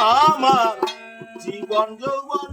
আমার জীবন যৌবন